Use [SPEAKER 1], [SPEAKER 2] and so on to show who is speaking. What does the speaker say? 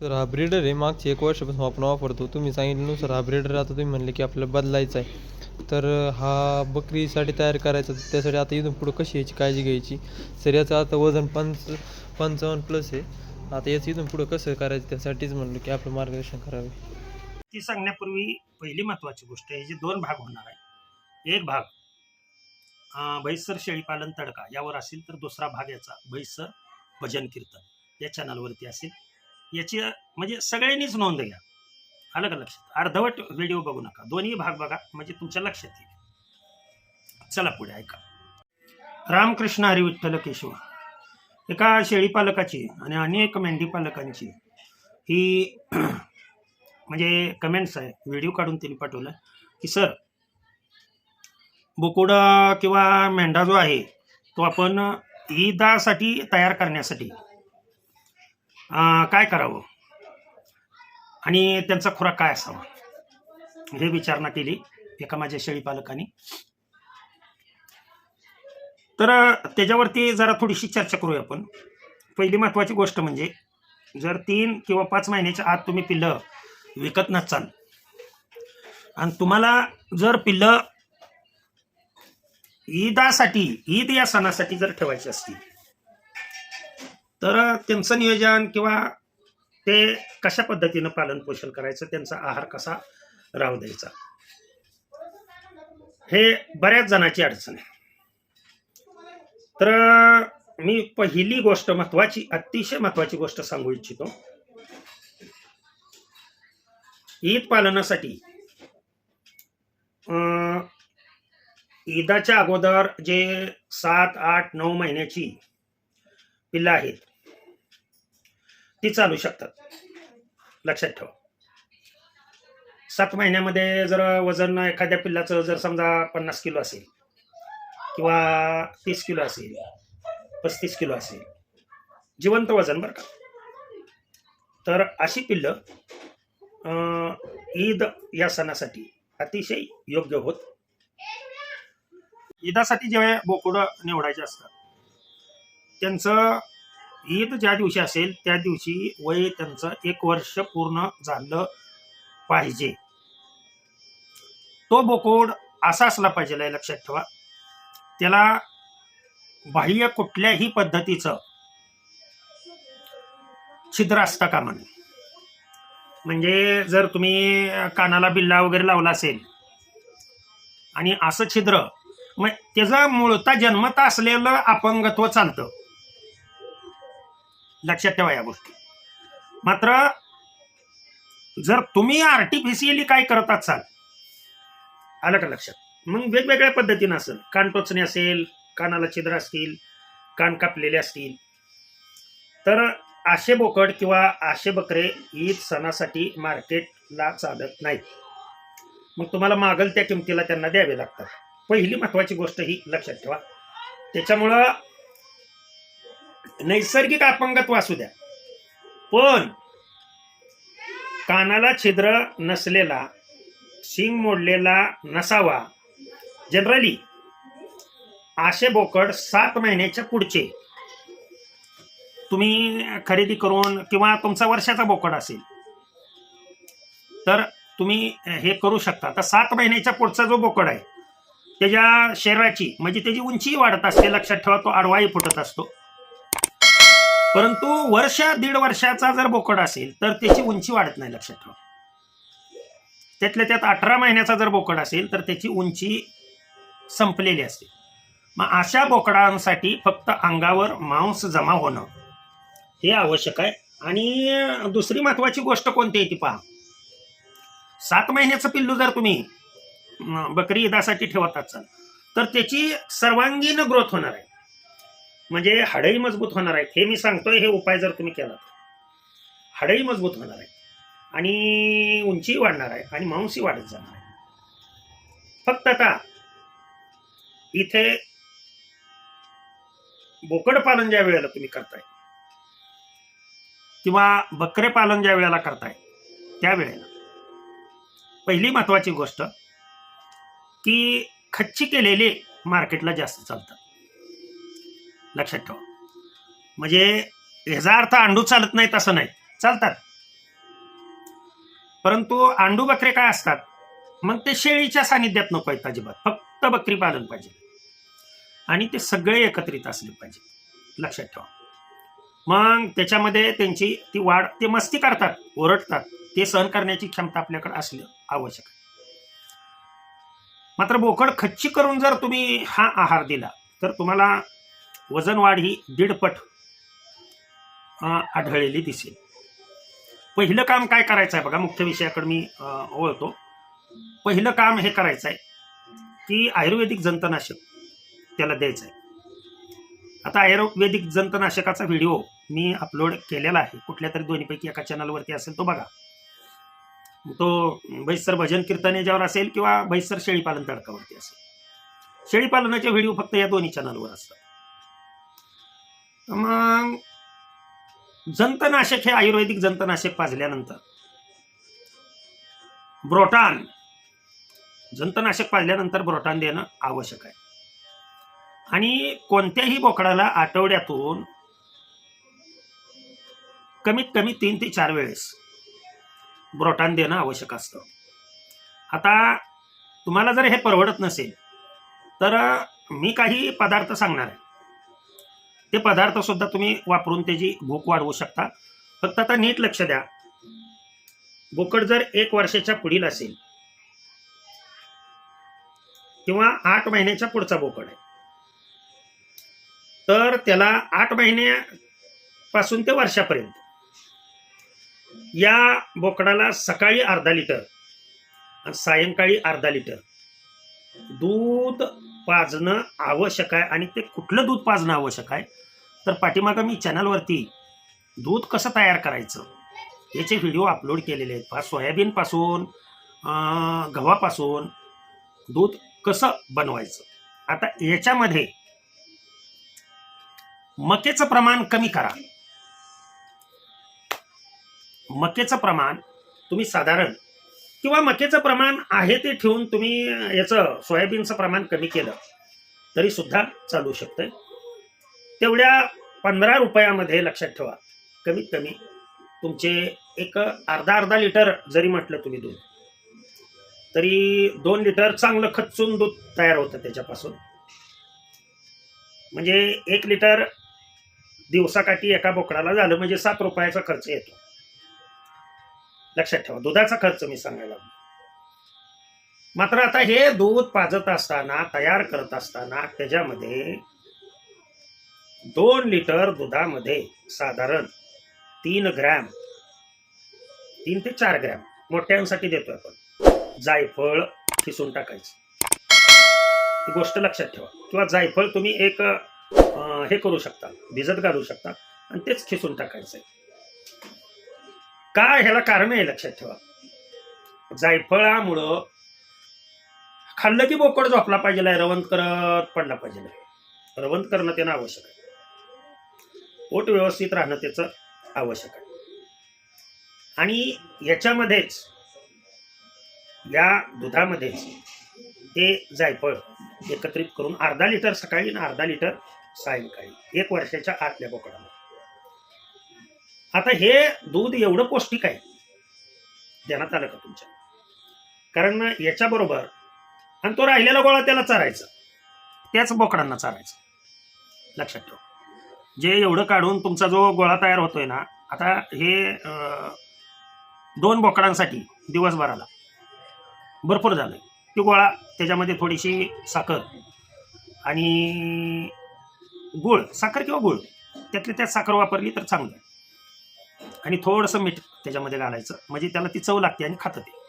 [SPEAKER 1] तर हा ब्रीडर आहे. मागचे एक वर्षापासून आपण वापरतो तुम्ही सांगितल्यानुसार हा ब्रीडर आता तुम्ही म्हणले की आपल्याला बदलायचा आहे. तर हा बकरीसाठी तयार करायचा त्यासाठी आता इथून पुढं कशी याची काळजी घ्यायची? सर याचं आता वजन पंच पंचावन्न प्लस आहे. आता याचं इथून पुढं कसं करायचं त्यासाठीच म्हणलं की आपलं मार्गदर्शन करावे.
[SPEAKER 2] ती सांगण्यापूर्वी पहिली महत्त्वाची गोष्ट आहे जे दोन भाग होणार आहे. एक भाग भैसर शेळीपालन तडका. यावर असेल तर दुसरा भाग याचा भैसर भजन कीर्तन. या चॅनलवरती असेल. याची म्हणजे सगळ्यांनीच नोंद घ्या. आलं का लक्षात? अर्धवट व्हिडिओ बघू नका. दोन्ही भाग बघा म्हणजे तुमच्या लक्षात येईल. चला पुढे ऐका. रामकृष्ण हरी विठ्ठल केशव. एका शेळीपालकाची आणि अनेक मेंढीपालकांची ही म्हणजे कमेंट्स आहे. व्हिडिओ काढून त्यांनी पाठवलं की सर बोकुडा किंवा मेंढा जो आहे तो आपण ईदासाठी तयार करण्यासाठी काय करावं? आणि त्यांचा खुराक काय असावा? हे विचारणा केली एका माझ्या शेळीपालकाने तर त्याच्यावरती जरा थोडीशी चर्चा करूया आपण. पहिली महत्त्वाची गोष्ट म्हणजे जर तीन किंवा पाच महिन्याच्या आत तुम्ही पिल्लं विकत नसाल आणि तुम्हाला जर पिल्लं ईदासाठी ईद या सणासाठी जर ठेवायची असतील तर त्यांचं नियोजन किंवा ते कशा पद्धतीनं पालन पोषण करायचं त्यांचा आहार कसा राहू द्यायचा? हे बऱ्याच जणांची अडचण आहे. तर मी पहिली गोष्ट महत्वाची अतिशय महत्वाची गोष्ट सांगू इच्छितो. ईद पालनासाठी ईदाच्या अगोदर जे सात आठ नऊ महिन्याची पिल्लं आहेत. ती चालू शकतात. लक्षात ठेवा. सात महिन्यामध्ये जर वजन एखाद्या पिल्लाचं जर समजा पन्नास किलो असेल किंवा तीस किलो असेल पस्तीस किलो असेल जिवंत वजन बरं का? तर अशी पिल्लं अं, ईद या सणासाठी अतिशय योग्य होत. ईदासाठी जेव्हा बोकडं निवडायचे असतात त्यांचं ईद ज्या दिवशी असेल त्या दिवशी वय त्यांचं एक वर्ष पूर्ण झालं पाहिजे. तो बोकोड असा असला पाहिजे लक्षात ठेवा. त्याला बाह्य कुठल्याही पद्धतीचं छिद्र असता कामा नये म्हणजे जर तुम्ही कानाला बिल्ला वगैरे लावला असेल आणि असं छिद्र मग त्याचा मूळता जन्मता असलेलं अपंगत्व चालतं. लक्षात ठेवा या गोष्टी. मात्र जर तुम्ही आर्टिफिशियली काय करत असाल आलं का लक्षात? मग वेगवेगळ्या पद्धतीनं असेल. कान टोचणे असेल कानाला छिद्र असतील कान कापलेले असतील. तर आशे बोकड किंवा आशे बकरे ईद सणासाठी मार्केटला चालत नाहीत. मग तुम्हाला मागल त्या किमतीला त्यांना द्यावे लागतात. पहिली महत्वाची गोष्ट ही लक्षात ठेवा. त्याच्यामुळं नैसर्गिक अपंगत्व असू द्या. पण कानाला छिद्र नसलेला शिंग मोडलेला नसावा. जनरली आशे बोकड सात महिन्याच्या पुढचे. तुम्ही खरेदी करून किंवा तुमचा वर्षाचा बोकड असेल तर तुम्ही हे करू शकता. तर सात महिन्याच्या पुढचा जो बोकड आहे त्याच्या शरीराची म्हणजे त्याची उंचीही वाढत असते लक्षात ठेवा तो आडवाही फुटत असतो. परंतु वर्ष दीड वर्षाचा जर बोकड असेल तर त्याची उंची वाढत नाही लक्षात ठेवा. त्यातल्या त्यात अठरा महिन्याचा जर बोकड असेल तर त्याची उंची संपलेली असते. मग अशा बोकडांसाठी फक्त अंगावर मांस जमा होणं हे आवश्यक आहे. आणि दुसरी महत्वाची गोष्ट कोणती आहे ती पहा. सात महिन्याचं पिल्लू जर तुम्ही बकरी ईदासाठी ठेवत असाल तर त्याची सर्वांगीण ग्रोथ होणार आहे. म्हणजे हाडही मजबूत होणार आहेत. हे मी सांगतोय हे उपाय जर तुम्ही केला तर. हाडही मजबूत होणार आहे आणि उंचीही वाढणार आहे आणि मांसही वाढत जाणार आहे. फक्त आता इथे बोकड पालन ज्या वेळेला तुम्ही करताय किंवा बकरे पालन ज्या वेळेला करताय त्यावेळेला पहिली महत्वाची गोष्ट की खच्ची केलेले मार्केटला जास्त चालतात. लक्षात ठेवा. म्हणजे ह्याचा अर्थ अंडू चालत नाहीत असं नाही. चालतात. परंतु आंडू बकरे काय असतात? मग ते शेळीच्या सानिध्यात नको आहेत अजिबात. फक्त बकरी पालन पाहिजे. आणि ते सगळे एकत्रित असले पाहिजे. लक्षात ठेवा. मग त्याच्यामध्ये त्यांची ती वाढ ते मस्ती करतात ओरडतात. ते सहन करण्याची क्षमता आपल्याकडे असली आवश्यक आहे. मात्र बोकड खच्ची करून जर तुम्ही हा आहार दिला तर तुम्हाला वजनवाढ ही दीडपट आढळलेली दिसेल. पहिलं काम काय करायचं आहे बघा मुख्य विषयाकडे मी ओळखतो पहिलं काम हे करायचं आहे की आयुर्वेदिक जंतनाशक त्याला द्यायचं आहे आता आयुर्वेदिक जंतनाशकाचा व्हिडिओ मी अपलोड केलेला आहे. कुठल्या तरी दोन्हीपैकी एका चॅनलवरती असेल तो बघा. तो भैसर भजन कीर्तन याच्यावर असेल किंवा भैसर शेळीपालन तडकावरती असेल. शेळीपालनाचे व्हिडिओ फक्त या दोन्ही चॅनलवर असतात. मग जंतनाशक हे आयुर्वेदिक जंतनाशक पाजल्यानंतर ब्रोटान जंतनाशक पाजल्यानंतर ब्रोटान देणं आवश्यक आहे. आणि कोणत्याही बोकडाला आठवड्यातून कमीत कमी तीन ते चार वेळेस ब्रोटान देणं आवश्यक असतं. आता तुम्हाला जर हे परवडत नसेल तर मी काही पदार्थ सांगणार आहे. ते पदार्थ सुद्धा तुम्ही वापरून त्याची भूक वाढवू शकता. फक्त आता नीट लक्ष द्या. बोकड जर एक वर्षाच्या पुढील असेल किंवा आठ महिन्याच्या पुढचा बोकड आहे तर त्याला आठ महिन्यापासून ते वर्षापर्यंत या बोकडाला सकाळी अर्धा लिटर आणि सायंकाळी अर्धा लिटर दूध पाजणं आवश्यक आहे आणि ते कुठलं दूध पाजणं आवश्यक आहे तर पाठीमागं मी चॅनलवरती दूध कसं तयार करायचं याचे व्हिडिओ अपलोड केलेले आहेत. पहा सोयाबीनपासून गव्हापासून दूध कसं बनवायचं? आता याच्यामध्ये मकेचं प्रमाण कमी करा. मकेचं प्रमाण तुम्ही साधारण किंवा मक्याचं प्रमाण आहे ते ठेवून तुम्ही याचं सोयाबीनचं प्रमाण कमी केलं तरी सुद्धा चालू शकतंय. तेवढ्या पंधरा रुपयामध्ये लक्षात ठेवा कमीत कमी तुमचे एक अर्धा अर्धा लिटर जरी म्हटलं तुम्ही दूध तरी दोन लिटर चांगलं खचून दूध तयार होतं त्याच्यापासून. म्हणजे एक लिटर दिवसाकाठी एका बोकडाला झालं म्हणजे सात रुपयाचा खर्च येतो. लक्षात ठेवा दुधाचा खर्च मी सांगायला मात्र आता हे दूध पाजत असताना तयार करत असताना त्याच्यामध्ये दोन लिटर दुधामध्ये साधारण तीन ग्रॅम तीन ते चार ग्रॅम मोठ्यांसाठी देतोय आपण. जायफळ खिसून टाकायचं. ही गोष्ट लक्षात ठेवा. किंवा जायफळ तुम्ही एक हे करू शकता भिजत घालू शकता आणि तेच खिसून टाकायचं काय ह्याला कारण आहे लक्षात ठेवा. जायफळामुळं खाल्लं की बोकड झोपला पाहिजे रवंत करत पडला पाहिजे रवंत करणं त्यानं आवश्यक आहे. पोट व्यवस्थित राहणं त्याचं आवश्यक आहे. आणि याच्यामध्येच या दुधामध्येच ते जायफळ एकत्रित करून अर्धा लिटर सकाळी आणि अर्धा लिटर सायंकाळी एक वर्षाच्या आतल्या बोकडाला. आता हे दूध एवढं पौष्टिक आहे. देण्यात आलं का तुमच्या? कारण याच्याबरोबर आणि तो राहिलेला गोळा त्याला चारायचा. त्याच बोकडांना चारायचं. लक्षात ठेवा. जे एवढं काढून तुमचा जो गोळा तयार होतोय ना आता हे दोन बोकडांसाठी दिवसभराला भरपूर झालंय. ती गोळा त्याच्यामध्ये थोडीशी साखर आणि गुळ साखर किंवा गुळ त्यातली त्यात साखर वापरली तर चांगलं आणि थोडंसं मीठ त्याच्यामध्ये घालायचं. म्हणजे त्याला ती चव लागते आणि खातं ते.